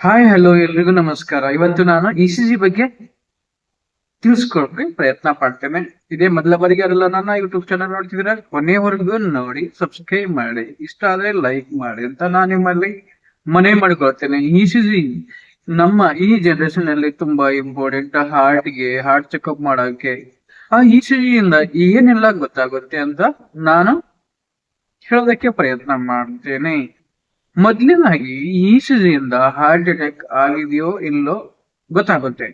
Hi hello ಎಲ್ರಿಗೂ ನಮಸ್ಕಾರ. ಇವತ್ತು ನಾನು ಇ ಸಿ ಜಿ ಬಗ್ಗೆ ತಿಳಿಸ್ಕೊಳಕ್ಕೆ ಪ್ರಯತ್ನ ಪಡ್ತೇನೆ. ಇದೇ ಮೊದಲ ಬಾರಿಗೆ ಅವರೆಲ್ಲ ನನ್ನ ಯೂಟ್ಯೂಬ್ ಚಾನಲ್ ನೋಡ್ತಿದ್ರೆ ಕೊನೆವರೆಗೂ ನೋಡಿ ಸಬ್ಸ್ಕ್ರೈಬ್ ಮಾಡಿ. ಇಷ್ಟ ಆದ್ರೆ ಲೈಕ್ ಮಾಡಿ ಅಂತ ನಾನು ನಿಮ್ಮಲ್ಲಿ ಮನೆ ಮಾಡ್ಕೊಳ್ತೇನೆ. ಇ ಸಿ ಜಿ ನಮ್ಮ ಈ ಜನರೇಷನ್ ಅಲ್ಲಿ ತುಂಬಾ ಇಂಪಾರ್ಟೆಂಟ್ ಹಾರ್ಟ್ಗೆ ಹಾರ್ಟ್ ಚೆಕ್ಅಪ್ ಮಾಡೋಕೆ. ಆ ಇ ಸಿ ಜಿ ಇಂದ ಏನೆಲ್ಲ ಗೊತ್ತಾಗುತ್ತೆ ಅಂತ ನಾನು ಹೇಳೋದಕ್ಕೆ ಪ್ರಯತ್ನ ಮಾಡ್ತೇನೆ. ಮೊದಲನೇದಾಗಿ ಇಂದ ಹಾರ್ಟ್ ಅಟ್ಯಾಕ್ ಆಗಿದೆಯೋ ಇಲ್ಲೋ ಗೊತ್ತಾಗುತ್ತೆ.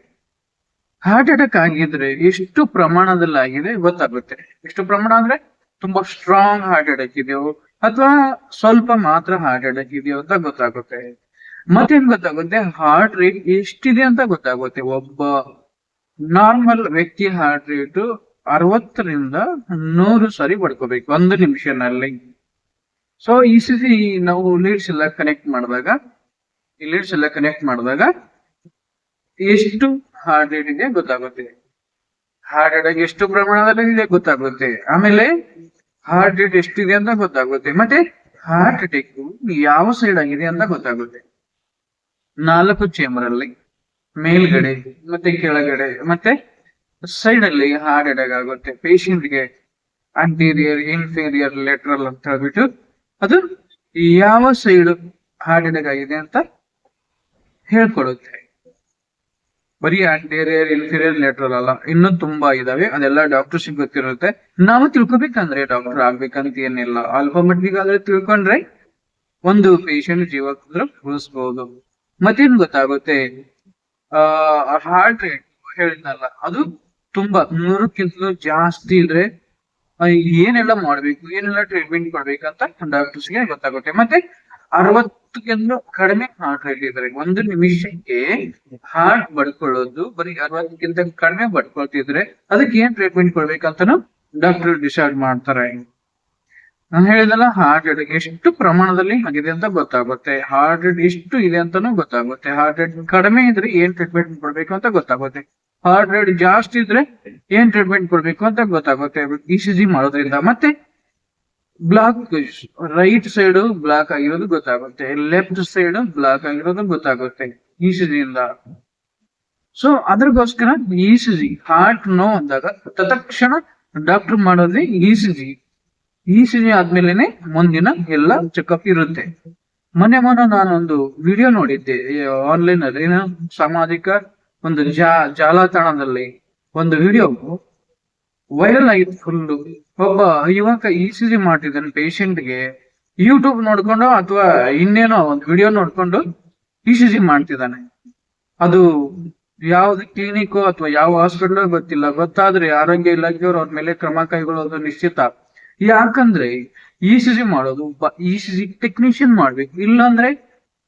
ಹಾರ್ಟ್ ಅಟ್ಯಾಕ್ ಆಗಿದ್ರೆ ಎಷ್ಟು ಪ್ರಮಾಣದಲ್ಲಿ ಆಗಿದೆ ಗೊತ್ತಾಗುತ್ತೆ. ಎಷ್ಟು ಪ್ರಮಾಣ ಅಂದ್ರೆ ತುಂಬಾ ಸ್ಟ್ರಾಂಗ್ ಹಾರ್ಟ್ ಅಟ್ಯಾಕ್ ಇದೆಯೋ ಅಥವಾ ಸ್ವಲ್ಪ ಮಾತ್ರ ಹಾರ್ಟ್ ಅಟ್ಯಾಕ್ ಇದೆಯೋ ಅಂತ ಗೊತ್ತಾಗುತ್ತೆ. ಮತ್ತೇನ್ ಗೊತ್ತಾಗುತ್ತೆ? ಹಾರ್ಟ್ ರೇಟ್ ಎಷ್ಟಿದೆ ಅಂತ ಗೊತ್ತಾಗುತ್ತೆ. ಒಬ್ಬ ನಾರ್ಮಲ್ ವ್ಯಕ್ತಿ ಹಾರ್ಟ್ ರೇಟ್ ಅರವತ್ತರಿಂದ ನೂರು ಸರಿ ಪಡ್ಕೋಬೇಕು. ಒಂದು ನಿಮಿಷನಲ್ಲಿ. ಸೊ ಈ ಸಿ ನಾವು ಲೀಡ್ಸ್ ಎಲ್ಲ ಕನೆಕ್ಟ್ ಮಾಡಿದಾಗ, ಈ ಲೀಡ್ಸ್ ಎಲ್ಲ ಕನೆಕ್ಟ್ ಮಾಡಿದಾಗ ಎಷ್ಟು ಹಾರ್ಟ್ ರೇಟ್ ಇದೆ ಗೊತ್ತಾಗುತ್ತೆ. ಹಾರ್ಟ್ ಅಟ್ಯಾಕ್ ಎಷ್ಟು ಪ್ರಮಾಣದಲ್ಲಿ ಇದೆ ಗೊತ್ತಾಗುತ್ತೆ. ಆಮೇಲೆ ಹಾರ್ಟ್ ರೇಟ್ ಎಷ್ಟಿದೆ ಅಂತ ಗೊತ್ತಾಗುತ್ತೆ. ಮತ್ತೆ ಹಾರ್ಟ್ ಅಟ್ಯಾಕ್ ಯಾವ ಸೈಡ್ ಆಗಿದೆ ಅಂತ ಗೊತ್ತಾಗುತ್ತೆ. ನಾಲ್ಕು ಚೇಂಬರ್ ಅಲ್ಲಿ, ಮೇಲ್ಗಡೆ ಮತ್ತೆ ಕೆಳಗಡೆ ಮತ್ತೆ ಸೈಡ್ ಅಲ್ಲಿ ಹಾರ್ಟ್ ಅಟ್ಯಾಕ್ ಆಗುತ್ತೆ. ಪೇಷಂಟ್ಗೆ ಅಂಟೀರಿಯರ್ ಇನ್ಫೀರಿಯರ್ ಲೆಟ್ರಲ್ ಅಂತ ಹೇಳ್ಬಿಟ್ಟು ಅದು ಯಾವ ಸೈಡ್ ಹಾಡಿನಗಾಗಿದೆ ಅಂತ ಹೇಳ್ಕೊಡುತ್ತೆ. ಬರೀ ಆಂಟೀರಿಯರ್ ಇನ್ಫೀರಿಯರ್ ಲೆಟ್ರಲ್ ಅಲ್ಲ, ಇನ್ನೂ ತುಂಬಾ ಇದಾವೆ. ಅದೆಲ್ಲ ಡಾಕ್ಟರ್ಸ್ ಗೊತ್ತಿರುತ್ತೆ. ನಾವು ತಿಳ್ಕೊಬೇಕಂದ್ರೆ ಡಾಕ್ಟರ್ ಆಗ್ಬೇಕಂತ ಏನಿಲ್ಲ. ಆದ್ರೆ ತಿಳ್ಕೊಂಡ್ರೆ ಒಂದು ಪೇಷಂಟ್ ಜೀವ ಉಳಿಸ್ಬಹುದು ಮತ್ತೇನ್ ಗೊತ್ತಾಗುತ್ತೆ? ಆ ಹಾರ್ಟ್ ರೇಟ್ ಹೇಳಿದ್ನಲ್ಲ ಅದು ತುಂಬಾ ನೂರಕ್ಕಿಂತಲೂ ಜಾಸ್ತಿ ಇದ್ರೆ ಏನೆಲ್ಲ ಮಾಡ್ಬೇಕು, ಏನೆಲ್ಲ ಟ್ರೀಟ್ಮೆಂಟ್ ಕೊಡ್ಬೇಕಂತ ಡಾಕ್ಟರ್ಸ್ಗೆ ಗೊತ್ತಾಗುತ್ತೆ. ಮತ್ತೆ ಅರವತ್ತಕ್ಕಿಂತ ಕಡಿಮೆ ಹಾರ್ಟ್ ರೇಟ್ ಇದ್ರೆ ಒಂದು ನಿಮಿಷಕ್ಕೆ ಹಾರ್ಟ್ ಬಡ್ಕೊಳ್ಳೋದು, ಬರೀ ಅರವತ್ತಕ್ಕಿಂತ ಕಡಿಮೆ ಬಡ್ಕೊಳ್ತಿದ್ರೆ ಅದಕ್ಕೆ ಏನ್ ಟ್ರೀಟ್ಮೆಂಟ್ ಕೊಡ್ಬೇಕಂತನೂ ಡಾಕ್ಟರ್ ಡಿಸೈಡ್ ಮಾಡ್ತಾರೆ. ನಾನು ಹೇಳಿದಲ್ಲ ಹಾರ್ಟ್ ರೇಟ್ ಎಷ್ಟು ಪ್ರಮಾಣದಲ್ಲಿ ಆಗಿದೆ ಅಂತ ಗೊತ್ತಾಗುತ್ತೆ. ಹಾರ್ಟ್ ರೇಟ್ ಎಷ್ಟು ಇದೆ ಅಂತಾನೂ ಗೊತ್ತಾಗುತ್ತೆ. ಹಾರ್ಟ್ ರೇಟ್ ಕಡಿಮೆ ಇದ್ರೆ ಏನ್ ಟ್ರೀಟ್ಮೆಂಟ್ ಕೊಡ್ಬೇಕು ಅಂತ ಗೊತ್ತಾಗುತ್ತೆ. ಹಾರ್ಟ್ ರೇಟ್ ಜಾಸ್ತಿ ಇದ್ರೆ ಏನ್ ಟ್ರೀಟ್ಮೆಂಟ್ ಕೊಡ್ಬೇಕು ಅಂತ ಗೊತ್ತಾಗುತ್ತೆ. ಇ ಸಿ ಜಿ ಮಾಡೋದ್ರಿಂದ. ಮತ್ತೆ ಬ್ಲಾಕ್ ರೈಟ್ ಸೈಡ್ ಬ್ಲಾಕ್ ಆಗಿರೋದು ಗೊತ್ತಾಗುತ್ತೆ. ಲೆಫ್ಟ್ ಸೈಡ್ ಬ್ಲಾಕ್ ಆಗಿರೋದು ಗೊತ್ತಾಗುತ್ತೆ ಇ ಸಿ ಜಿ ಇಂದ. ಸೊ ಅದ್ರಗೋಸ್ಕರ ಇ ಸಿ ಜಿ ಹಾರ್ಟ್ ನೋ ಅಂದಾಗ ತತ್ಕ್ಷಣ ಡಾಕ್ಟರ್ ಮಾಡೋದೇ E C G E C G ಆದ್ಮೇಲೆನೆ ಮುಂದಿನ ಎಲ್ಲ ಚೆಕಪ್ ಇರುತ್ತೆ. ಮೊನ್ನೆ ಮೊನ್ನೆ ನಾನೊಂದು ವಿಡಿಯೋ ನೋಡಿದ್ದೆ ಆನ್ಲೈನ್ ಅಲ್ಲಿ. ಏನೋ ಸಾಮಾಜಿಕ ಒಂದು ಜಾ, ಜಾಲತಾಣದಲ್ಲಿ ಒಂದು ವಿಡಿಯೋ ವೈರಲ್ ಆಗಿತ್ತು ಫುಲ್ ಒಬ್ಬ ಯುವಕ ಇ ಸಿ ಜಿ ಮಾಡ್ತಿದ್ದಾನೆ ಪೇಷಂಟ್ಗೆ ಯೂಟ್ಯೂಬ್ ನೋಡ್ಕೊಂಡು ಅಥವಾ ಇನ್ನೇನೋ ಒಂದು ವಿಡಿಯೋ ನೋಡ್ಕೊಂಡು ಇ ಸಿ ಜಿ ಮಾಡ್ತಿದ್ದಾನೆ. ಅದು ಯಾವ್ದು ಕ್ಲಿನಿಕ್ ಅಥವಾ ಯಾವ ಹಾಸ್ಪಿಟಲ್ ಗೊತ್ತಿಲ್ಲ. ಗೊತ್ತಾದ್ರೆ ಆರೋಗ್ಯ ಇಲಾಖೆಯವರು ಅವ್ರ ಮೇಲೆ ಕ್ರಮ ಕೈಗೊಳ್ಳೋದು ನಿಶ್ಚಿತ. ಯಾಕಂದ್ರೆ ಇ ಸಿ ಜಿ ಮಾಡೋದು ಇ ಸಿ ಜಿ ಟೆಕ್ನಿಷಿಯನ್ ಮಾಡ್ಬೇಕು. ಇಲ್ಲಾಂದ್ರೆ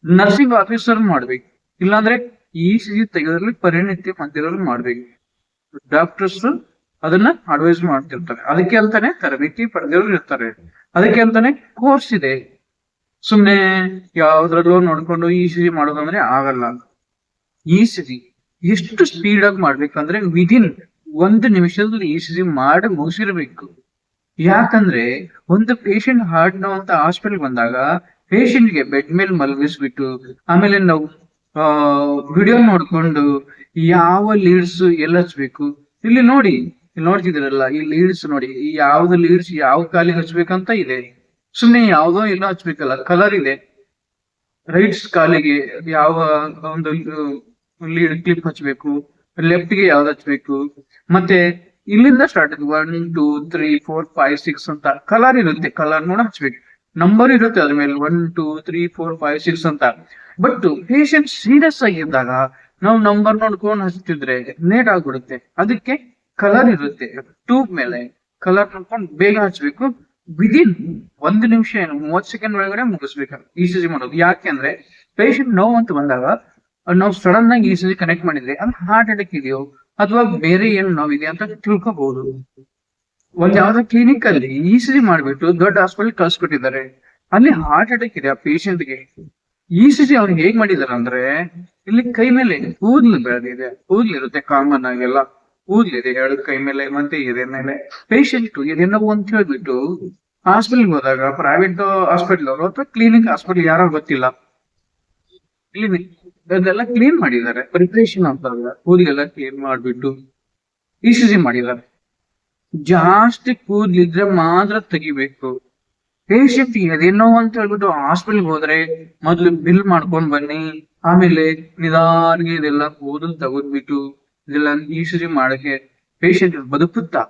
ನರ್ಸಿಂಗ್ ಆಫೀಸರ್ ಮಾಡ್ಬೇಕು. ಇಲ್ಲಾಂದ್ರೆ ಇ ಸಿ ತೆಗೆದ್ರಲ್ಲಿ ಪರಿಣಿತಿ ಹೊಂದಿರೋರು ಮಾಡ್ಬೇಕು. ಡಾಕ್ಟರ್ಸ್ ಅದನ್ನ ಅಡ್ವೈಸ್ ಮಾಡ್ತಿರ್ತಾರೆ. ಅದಕ್ಕೆ ಅಂತಾನೆ ತರಬೇತಿ ಪಡೆದಿರೋರು ಇರ್ತಾರೆ. ಅದಕ್ಕೆ ಅಂತಾನೆ ಕೋರ್ಸ್ ಇದೆ. ಸುಮ್ನೆ ಯಾವ್ದ್ರಲ್ಲೂ ನೋಡ್ಕೊಂಡು ಈ ಸಿ ಮಾಡೋದಂದ್ರೆ ಆಗಲ್ಲ. ಈ ಸಿ ಎಷ್ಟು ಸ್ಪೀಡ್ ಆಗಿ ಮಾಡ್ಬೇಕಂದ್ರೆ ವಿದಿನ್ ಒಂದು ನಿಮಿಷದಲ್ಲಿ ಈ ಸಿ ಮಾಡಿ ಮುಗಿಸಿರ್ಬೇಕು. ಯಾಕಂದ್ರೆ ಒಂದು ಪೇಷಂಟ್ ಹಾರ್ಟ್ ನೋವು ಅಂತ ಹಾಸ್ಪಿಟಲ್ ಬಂದಾಗ ಪೇಷಂಟ್ಗೆ ಬೆಡ್ ಮೇಲೆ ಮಲಗಿಸ್ಬಿಟ್ಟು ಆಮೇಲೆ ನಾವು ವಿಡಿಯೋ ನೋಡ್ಕೊಂಡು ಯಾವ ಲೀಡ್ಸ್ ಎಲ್ಲ ಹಚ್ಬೇಕು? ಇಲ್ಲಿ ನೋಡಿ, ಇಲ್ಲಿ ನೋಡ್ತಿದ್ದೀರಲ್ಲ, ಈ ಲೀಡ್ಸ್ ನೋಡಿ, ಈ ಯಾವ್ದು ಲೀಡ್ಸ್ ಯಾವ ಕಾಲಿಗೆ ಹಚ್ಬೇಕಂತ ಇದೆ. ಸುಮ್ಮನೆ ಯಾವ್ದೋ ಎಲ್ಲ ಹಚ್ಬೇಕಲ್ಲ ಕಲರ್ ಇದೆ. ರೈಟ್ಸ್ ಕಾಲಿಗೆ ಯಾವ ಒಂದು ಲೀಡ್ ಕ್ಲಿಪ್ ಹಚ್ಬೇಕು ಲೆಫ್ಟ್ಗೆ ಯಾವ್ದು ಹಚ್ಬೇಕು. ಮತ್ತೆ ಇಲ್ಲಿಂದ start one two three four five six ಅಂತ ಕಲರ್ ಇರುತ್ತೆ ಕಲರ್ ನೋಡ ಹಚ್ಬೇಕು. ನಂಬರ್ ಇರುತ್ತೆ ಅದ್ರ ಮೇಲೆ one two three four five six ಅಂತ. ಬಟ್ ಪೇಷಂಟ್ ಸೀರಿಯಸ್ ಆಗಿದ್ದಾಗ ನಾವು ನಂಬರ್ ನೋಡ್ಕೊಂಡು ಹಚ್ತಿದ್ರೆ ಲೇಟ್ ಆಗ್ಬಿಡುತ್ತೆ. ಅದಕ್ಕೆ ಕಲರ್ ಇರುತ್ತೆ. ಟ್ಯೂಬ್ ಮೇಲೆ ಕಲರ್ ನೋಡ್ಕೊಂಡು ಬೇಗ ಹಚ್ಬೇಕು. ವಿದಿನ್ ಒಂದ್ ನಿಮಿಷ ಏನು ಮೂವತ್ ಸೆಕೆಂಡ್ ಒಳಗಡೆ ಮುಗಿಸ್ಬೇಕು. ಇ ಸಿ ಜಿ ಮಾಡೋದು. ಯಾಕೆಂದ್ರೆ ಪೇಷಂಟ್ ನೋವು ಅಂತ ಬಂದಾಗ ನಾವು ಸಡನ್ ಆಗಿ ಇ ಸಿ ಜಿ ಕನೆಕ್ಟ್ ಮಾಡಿದ್ರೆ ಅದು ಹಾರ್ಟ್ ಅಟ್ಯಾಕ್ ಇದೆಯೋ ಅಥವಾ ಬೇರೆ ಏನು ನೋವಿದೆ ಅಂತ ತಿಳ್ಕೊಬಹುದು ಒಂದ್ ಯಾವ್ದೋ ಕ್ಲಿನಿಕ್ ಅಲ್ಲಿ ಇಸಿಜಿ ಮಾಡ್ಬಿಟ್ಟು ದೊಡ್ಡ ಹಾಸ್ಪಿಟಲ್ ಕಳ್ಸ್ಕೊಟ್ಟಿದ್ದಾರೆ ಅಲ್ಲಿ ಹಾರ್ಟ್ ಅಟ್ಯಾಕ್ ಇದೆ ಆ ಪೇಷಂಟ್ಗೆ. ಇ ಸಿ ಜಿ ಅವ್ರು ಹೇಗ್ ಮಾಡಿದಾರೆ ಅಂದ್ರೆ, ಇಲ್ಲಿ ಕೈ ಮೇಲೆ ಕೂದ್ಲು ಬೆಳೆದಿದೆ. ಕೂದ್ಲಿರುತ್ತೆ ಕಾಮನ್ ಆಗೆಲ್ಲ ಕೂದ್ಲಿದೆ ಎರಡು ಕೈ ಮೇಲೆ, ಮತ್ತೆ ಇದೆ ಮೇಲೆ. ಪೇಷಂಟ್ ಏನೋ ಅಂತ ಹೇಳ್ಬಿಟ್ಟು ಹಾಸ್ಪಿಟಲ್ ಹೋದಾಗ ಪ್ರೈವೇಟ್ ಹಾಸ್ಪಿಟಲ್ ಅವರು ಅಥವಾ ಕ್ಲಿನಿಕ್ ಹಾಸ್ಪಿಟಲ್ ಯಾರೋ ಗೊತ್ತಿಲ್ಲ. ಕ್ಲಿನಿಕ್ ಅದೆಲ್ಲ ಕ್ಲೀನ್ ಮಾಡಿದ್ದಾರೆ. ಪ್ರಿಪ್ರೇಷನ್ ಅಂತ ಕೂದಲೆಲ್ಲ ಕ್ಲೀನ್ ಮಾಡ್ಬಿಟ್ಟು ಇ ಸಿ ಜಿ ಮಾಡಿದ್ದಾರೆ. ಜಾಸ್ತಿ ಕೂದ್ಲಿದ್ರೆ ಮಾತ್ರ ತೆಗಿಬೇಕು. ಪೇಷಂಟ್ ಅದೇನೋ ಅಂತ ಹೇಳ್ಬಿಟ್ಟು ಹಾಸ್ಪಿಟಲ್ ಹೋದ್ರೆ ಮೊದ್ಲು ಬಿಲ್ ಮಾಡ್ಕೊಂಡ್ ಬನ್ನಿ. ಆಮೇಲೆ ನಿಧಾನಿಗೆ ಇದೆಲ್ಲ ಕೂದಲ್ ತಗದ್ಬಿಟ್ಟು ಇದೆಲ್ಲ ಈಶ್ವರಿ ಮಾಡಕ್ಕೆ ಪೇಷಂಟ್ ಬದುಕುತ್ತಾ?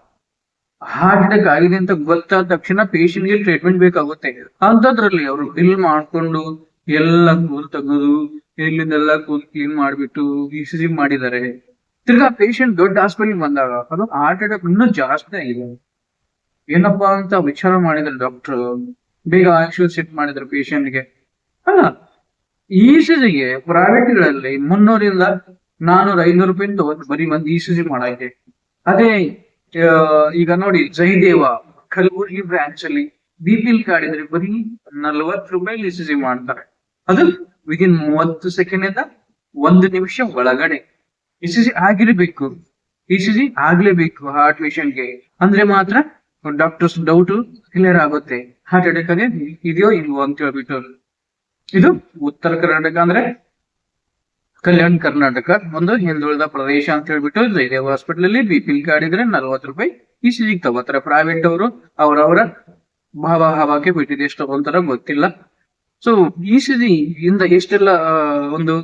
ಹಾರ್ಟ್ ಅಟ್ಯಾಕ್ ಆಗಿದೆ ಅಂತ ಗೊತ್ತಾದ ತಕ್ಷಣ ಪೇಶೆಂಟ್ಗೆ ಟ್ರೀಟ್ಮೆಂಟ್ ಬೇಕಾಗುತ್ತೆ. ಅಂತದ್ರಲ್ಲಿ ಅವರು ಬಿಲ್ ಮಾಡ್ಕೊಂಡು ಎಲ್ಲ ಕೂದಲು ತೆಗೆದು ಇಲ್ಲಿಂದೆಲ್ಲ ಕೂದಲು ಕ್ಲೀನ್ ಮಾಡ್ಬಿಟ್ಟು ಇ ಸಿ ಮಾಡಿದ್ದಾರೆ. ತಿರ್ಗಾ ಪೇಷಂಟ್ ದೊಡ್ಡ ಹಾಸ್ಪಿಟಲ್ ಬಂದಾಗ ಅದು ಹಾರ್ಟ್ ಅಟ್ಯಾಕ್ ಇನ್ನೂ ಜಾಸ್ತಿ ಆಗಿದೆ. ಏನಪ್ಪಾ ಅಂತ ವಿಚಾರ ಮಾಡಿದ್ರು ಡಾಕ್ಟರ್ ಬೇಗ ಆಕ್ಸಿಜನ್ ಸೆಟ್ ಮಾಡಿದ್ರು ಪೇಷಂಟ್ಗೆ ಅಲ್ಲ ಇ ಸಿ ಪ್ರೈವೇಟ್ಗಳಲ್ಲಿ ಮುನ್ನೂರಿಂದ ನಾನೂರ ಐನೂರು ರೂಪಾಯಿ ತಗೊಂಡು ಬರೀ ಒಂದು ಇ ಸಿ ಜಿ ಮಾಡಾಯ್ತೆ. ಅದೇ ಈಗ ನೋಡಿ ಜಯದೇವ, ಕಲಬುರಗಿ ಬ್ರಾಂಚ್ ಅಲ್ಲಿ ಬಿ ಪಿ ಎಲ್ ಕಾರ್ಡ್ ಇದ್ರೆ ಬರೀ ನಲ್ವತ್ತು ರೂಪಾಯಿ ಇ ಸಿ ಜಿ ಮಾಡ್ತಾರೆ. ಅದು ವಿದಿನ್ ಮೂವತ್ತು ಸೆಕೆಂಡ್ ಇಂದ ಒಂದು ನಿಮಿಷ ಒಳಗಡೆ. ಇ ಸಿ ಜಿ ಆಗಿರ್ಬೇಕು. ಇ ಆಗ್ಲೇಬೇಕು ಹಾರ್ಟ್ ಪೇಷಂಟ್ಗೆ ಅಂದ್ರೆ ಮಾತ್ರ ಡಾಕ್ಟರ್ಸ್ ಡೌಟ್ ಕ್ಲಿಯರ್ ಆಗುತ್ತೆ. ಹಾರ್ಟ್ ಅಟ್ಯಾಕ್ ಅಂದ್ರೆ ಇದೆಯೋ ಇಲ್ವೋ ಅಂತ ಹೇಳ್ಬಿಟ್ಟು. ಇದು ಉತ್ತರ ಕರ್ನಾಟಕ ಅಂದ್ರೆ ಕಲ್ಯಾಣ ಕರ್ನಾಟಕ, ಒಂದು ಹಿಂದುಳಿದ ಪ್ರದೇಶ ಅಂತ ಹೇಳ್ಬಿಟ್ಟು ಇದೆ ಹಾಸ್ಪಿಟಲ್ ಅಲ್ಲಿ ಬಿ ಪಿ ಕಾರ್ಡ್ ಇದ್ರೆ ನಲ್ವತ್ತು ರೂಪಾಯಿ ಇ ಸಿ ತಗೋತಾರೆ. ಪ್ರೈವೇಟ್ ಅವರು ಅವರವರ ಭಾವ ಭಾವಕ್ಕೆ ಬಿಟ್ಟಿದೆ ಎಷ್ಟು ತಗೊಂತಾರ ಗೊತ್ತಿಲ್ಲ. ಸೊ ಇ ಸಿ ಜಿ ಇಂದ ಎಷ್ಟೆಲ್ಲ ಒಂದು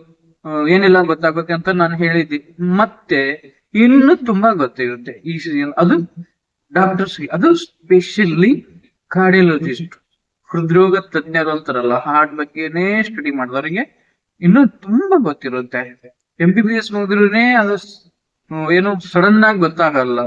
ಏನೆಲ್ಲ ಗೊತ್ತಾಗುತ್ತೆ ಅಂತ ನಾನು ಹೇಳಿದ್ದೆ. ಮತ್ತೆ ಇನ್ನು ತುಂಬಾ ಗೊತ್ತಿರುತ್ತೆ. ಈ ಜಿ ಅದು ಡಾಕ್ಟರ್ಸ್ ಅದು ಸ್ಪೆಷಲಿ ಕಾರ್ಡಿಯಾಲಜಿಸ್ಟ್ ಹೃದ್ರೋಗ ತಜ್ಞರು ಅಂತಾರಲ್ಲ ಹಾರ್ಟ್ ಬಗ್ಗೆನೇ ಸ್ಟಡಿ ಮಾಡಿದವರಿಗೆ ಇನ್ನು ತುಂಬಾ ಗೊತ್ತಿರುತ್ತೆ. ಎಂ ಬಿ ಬಿ ಎಸ್ ಮುಗಿದ್ರೂನೇ ಅದು ಏನು ಸಡನ್ ಆಗಿ ಗೊತ್ತಾಗಲ್ಲ.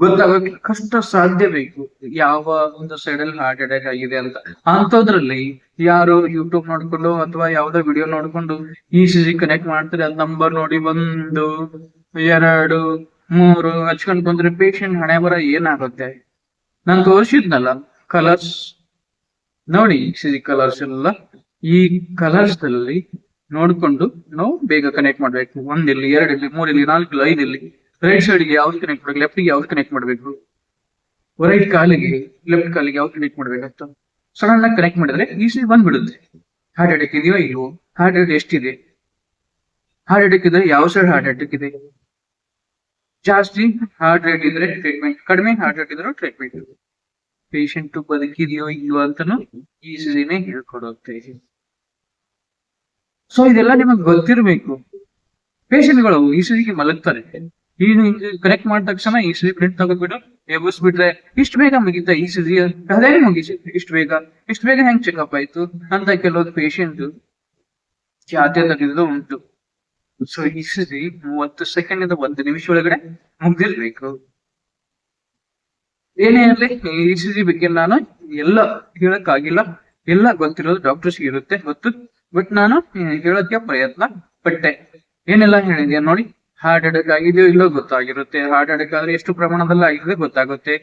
ಗೊತ್ತಾಗೋಕೆ ಕಷ್ಟ ಸಾಧ್ಯ ಬೇಕು. ಯಾವ ಒಂದು ಸೈಡ್ ಅಲ್ಲಿ ಹಾರ್ಟ್ ಅಟ್ಯಾಕ್ ಆಗಿದೆ ಅಂತ. ಅಂತದ್ರಲ್ಲಿ ಯಾರು ಯೂಟ್ಯೂಬ್ ನೋಡ್ಕೊಂಡು ಅಥವಾ ಯಾವ್ದೋ ವಿಡಿಯೋ ನೋಡ್ಕೊಂಡು ಈ ಸಿ ಜಿ ಕನೆಕ್ಟ್ ಮಾಡ್ತಾರೆ, ಅದ್ ನಂಬರ್ ನೋಡಿ ಒಂದು, ಎರಡು, ಮೂರು ಹಚ್ಕೊಂಡ್ ಬಂದ್ರೆ ಪೇಷಂಟ್ ಹಣೆ ಬರ ಏನಾಗುತ್ತೆ? ನಾನು ತೋರಿಸಿದ್ನಲ್ಲ ಕಲರ್ಸ್ ನೋಡಿ ಸಿ ಕಲರ್ಸ್ ಎಲ್ಲ. ಈ ಕಲರ್ಸ್ ಅಲ್ಲಿ ನೋಡ್ಕೊಂಡು ನಾವು ಬೇಗ ಕನೆಕ್ಟ್ ಮಾಡ್ಬೇಕು. ಒಂದಿಲ್ಲಿ, ಎರಡಿಲ್ಲಿ, ಮೂರಿಲ್ಲಿ ನಾಲ್ಕು ಐದಿಲ್ಲಿ. ರೈಟ್ ಸೈಡ್ಗೆ ಯಾವ್ದು ಕನೆಕ್ಟ್ ಮಾಡ್ಬೇಕು? ಲೆಫ್ಟ್ಗೆ ಯಾವ್ದು ಕನೆಕ್ಟ್ ಮಾಡ್ಬೇಕು? ರೈಟ್ ಕಾಲಿಗೆ ಲೆಫ್ಟ್ ಕಾಲಿಗೆ ಯಾವ್ದು ಕನೆಕ್ಟ್ ಮಾಡ್ಬೇಕಂತ? ಸಡನ್ ಆಗಿ ಕನೆಕ್ಟ್ ಮಾಡಿದ್ರೆ ಈಸಿ ಬಂದ್ಬಿಡುತ್ತೆ. ಹಾರ್ಟ್ ಅಟ್ಯಾಕ್ ಇದೆಯೋ ಇಲ್ವೋ? ಹಾರ್ಟ್ ಅಟ್ಯಾಕ್ ಎಷ್ಟಿದೆ? ಹಾರ್ಟ್ ಅಟ್ಯಾಕ್ ಇದ್ರೆ ಯಾವ ಸೈಡ್ ಹಾರ್ಟ್ ಅಟ್ಯಾಕ್ ಇದೆ? ಜಾಸ್ತಿ ಹಾರ್ಟ್ ರೇಟ್ ಇದ್ರೆ ಟ್ರೀಟ್ಮೆಂಟ್ ಕಡಿಮೆ ಹಾರ್ಟ್ ರೇಟ್ ಇದ್ರೆ ಟ್ರೀಟ್ಮೆಂಟ್ ಪೇಷಂಟ್ ಬದುಕಿದೆಯೋ ಇಲ್ವೋ ಅಂತಾನು ಈಸಿನೇ ಹೇಳ್ಕೊಡುತ್ತೆ. ಸೊ ಇದೆಲ್ಲ ನಿಮಗೆ ಗೊತ್ತಿರಬೇಕು. ಪೇಷಂಟ್ಗಳು ಈಸಿಗೆ ಮಲಗ್ತಾರೆ. ಈಗ ಕರೆಕ್ಟ್ ಮಾಡಿದ ತಕ್ಷಣ ಈಸಿಲಿ ಪ್ರಿಂಟ್ ತಗೊಂಡ್ಬಿಟ್ಟು ಎಬ್ಬಿಸ್ಬಿಟ್ರೆ ಇಷ್ಟು ಬೇಗ ಮುಗಿತ ಈಸಿಲಿ ಅದೇ ಮುಗಿಸಿ ಇಷ್ಟು ಬೇಗ ಇಷ್ಟು ಬೇಗ ಹೆಂಗ್ ಚೆಕಪ್ ಆಯ್ತು ಅಂತ ಕೆಲವೊಂದು ಪೇಷಂಟ್ ತೆಗೆದು ಉಂಟು. ಸೊ ಈಸಿಲಿ ಮೂವತ್ತು ಸೆಕೆಂಡ್ ಇಂದ ಒಂದು ನಿಮಿಷ ಒಳಗಡೆ ಮುಗ್ದಿರ್ಬೇಕು. ಏನೇ ಇರಲಿ, ಈ ಸಿ ಜಿ ಬಗ್ಗೆ ನಾನು ಎಲ್ಲ ಹೇಳಕ್ಕಾಗಿಲ್ಲ ಎಲ್ಲ ಗೊತ್ತಿರೋದು ಡಾಕ್ಟರ್ಸ್ ಇರುತ್ತೆ ಗೊತ್ತು. ಬಟ್ ನಾನು ಹೇಳೋದಕ್ಕೆ ಪ್ರಯತ್ನ ಪಟ್ಟೆ. ಏನೆಲ್ಲ ಹೇಳಿದ್ಯಾ ನೋಡಿ. ಹಾರ್ಟ್ ಅಟ್ಯಾಕ್ ಆಗಿದೆಯೋ ಇಲ್ಲೋ ಗೊತ್ತಾಗಿರುತ್ತೆ. ಹಾರ್ಟ್ ಅಟ್ಯಾಕ್ ಆದ್ರೆ ಎಷ್ಟು ಪ್ರಮಾಣದಲ್ಲಿ ಆಗಿದೆ ಗೊತ್ತಾಗುತ್ತೆ.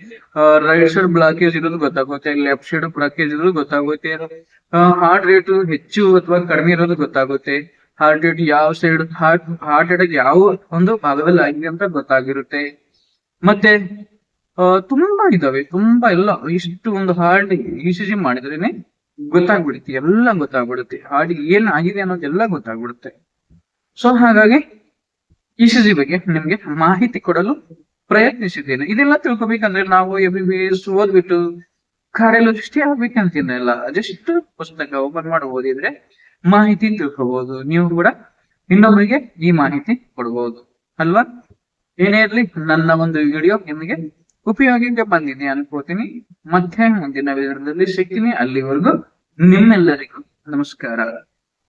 ರೈಟ್ ಸೈಡ್ ಬ್ಲಾಕೇಜ್ ಇರೋದು ಗೊತ್ತಾಗುತ್ತೆ. ಲೆಫ್ಟ್ ಸೈಡ್ ಬ್ಲಾಕೇಜ್ ಇರೋದು ಗೊತ್ತಾಗುತ್ತೆ. ಹಾರ್ಟ್ ರೇಟ್ ಹೆಚ್ಚು ಅಥವಾ ಕಡಿಮೆ ಇರೋದು ಗೊತ್ತಾಗುತ್ತೆ. ಹಾರ್ಟ್ ರೇಟ್ ಯಾವ ಸೈಡ್ ಹಾರ್ಟ್ ಹಾರ್ಟ್ ಅಟ್ಯಾಕ್ ಯಾವ ಒಂದು ಭಾಗದಲ್ಲಿ ಆಗಿದೆ ಅಂತ ಗೊತ್ತಾಗಿರುತ್ತೆ. ಮತ್ತೆ ತುಂಬಾ ಇದಾವೆ. ತುಂಬಾ ಎಲ್ಲ, ಇಷ್ಟು ಒಂದು ಹಾರ್ಟ್ ಇ ಸಿ ಜಿ ಮಾಡಿದ್ರೇನೆ ಗೊತ್ತಾಗ್ಬಿಡುತ್ತೆ. ಎಲ್ಲ ಗೊತ್ತಾಗ್ಬಿಡುತ್ತೆ. ಹಾರ್ಟ್ ಏನ್ ಆಗಿದೆ ಅನ್ನೋದೆಲ್ಲ ಗೊತ್ತಾಗ್ಬಿಡುತ್ತೆ. ಸೊ ಹಾಗಾಗಿ ಇ ಸಿ ಜಿ ಬಗ್ಗೆ ನಿಮ್ಗೆ ಮಾಹಿತಿ ಕೊಡಲು ಪ್ರಯತ್ನಿಸಿದ್ದೇನೆ. ಇದೆಲ್ಲ ತಿಳ್ಕೊಬೇಕಂದ್ರೆ ನಾವು ಎಂ ಬಿ ಬಿ ಎಸ್ ಓದ್ಬಿಟ್ಟು ಕಾರ್ಡಿಯಾಲಜಿಸ್ಟೇ ಆಗ್ಬೇಕಂತಿಲ್ಲ ಜಸ್ಟ್ ಪುಸ್ತಕ ಓಪನ್ ಮಾಡಿ ಓದಿದ್ರೆ ಮಾಹಿತಿ ತಿಳ್ಕೊಬಹುದು ನೀವು ಕೂಡ ಇನ್ನೊಬ್ಬರಿಗೆ ಈ ಮಾಹಿತಿ ಕೊಡಬಹುದು ಅಲ್ವಾ? ಏನೇ ಇರ್ಲಿ, ನನ್ನ ಒಂದು ವಿಡಿಯೋ ನಿಮಗೆ ಉಪಯೋಗಕ್ಕೆ ಬಂದಿದೆ ಅನ್ಕೋತೀನಿ. ಮತ್ತೆ ಮುಂದಿನ ವಿಧಾನದಲ್ಲಿ ಸಿಗ್ತೀನಿ. ಅಲ್ಲಿವರೆಗೂ ನಿಮ್ಮೆಲ್ಲರಿಗೂ ನಮಸ್ಕಾರ.